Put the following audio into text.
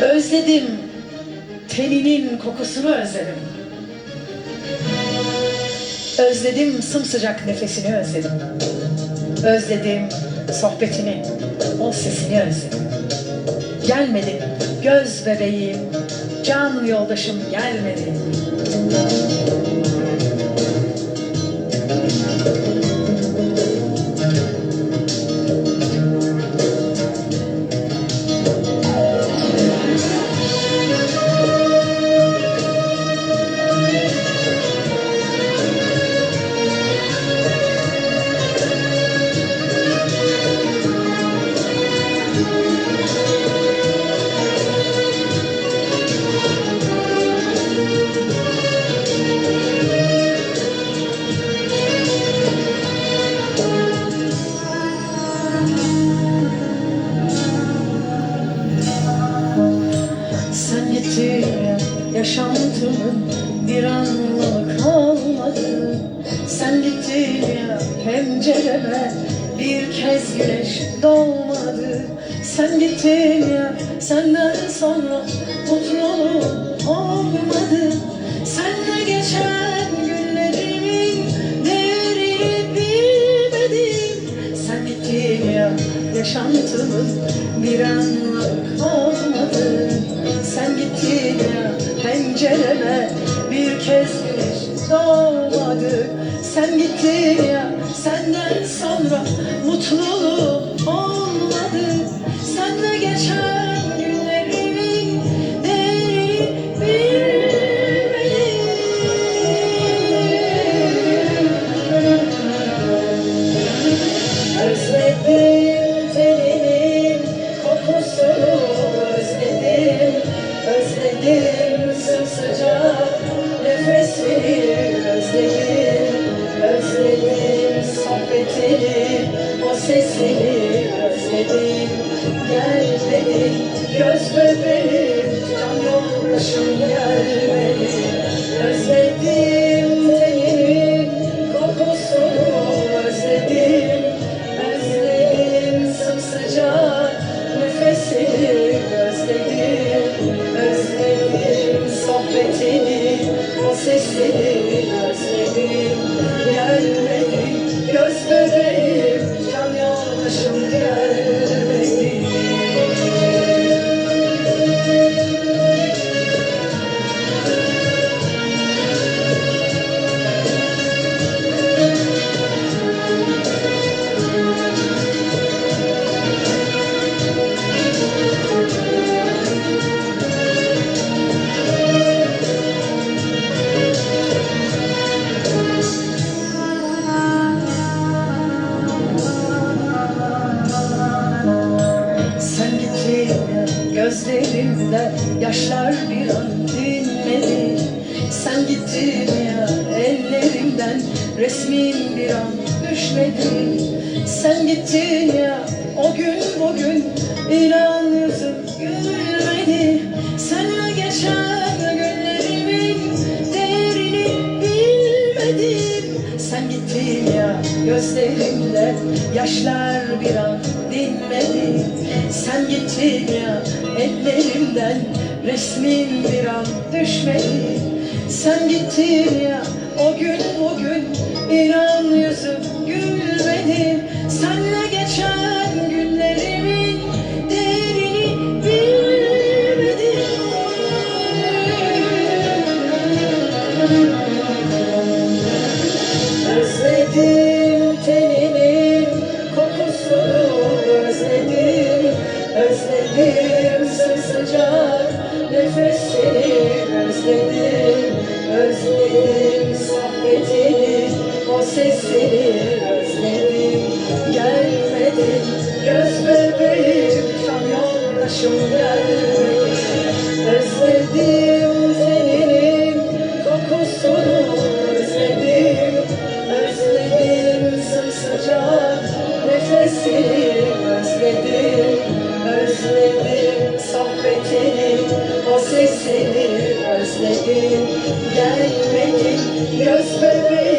Özledim teninin kokusunu özledim. Özledim sımsıcak nefesini özledim. Özledim sohbetini, o sesini özledim. Gelmedi göz bebeğim, can yoldaşım gelmedi. Bir anlamı kalmadı. Sen gittin ya pencereme bir kez güneş doğmadı. Sen gittin ya senden sonra mutluluğum olmadı. Senle geçen günlerimin değerini bilmedim Sen gittin ya yaşantımın bir anlamı pencereme bir kez güneş doğmadı Sen gittin ya senden sonra mutluluğum olmadı. Senle geçen günlerimin değerini bilmedim Özledim teninin kokusunu özledim Özledim sesini özledim Gelmedi göz bebeğim, can yoldaşım gelmedi Özledim ya gözlerimde yaşlar bir an dinmedi. Sen gittin ya ellerimden resmin bir an düşmedi. Sen gittin ya o gün bugün inan Sen gittin ya gözlerimde yaşlar bir an dinmedi. Sen gittin ya ellerimden resmin bir an düşmedi. Sen gittin ya o gün bugün inan yüzüm gülmedi. Senle geçen sesini özledim. Gelmedin göz bebeğim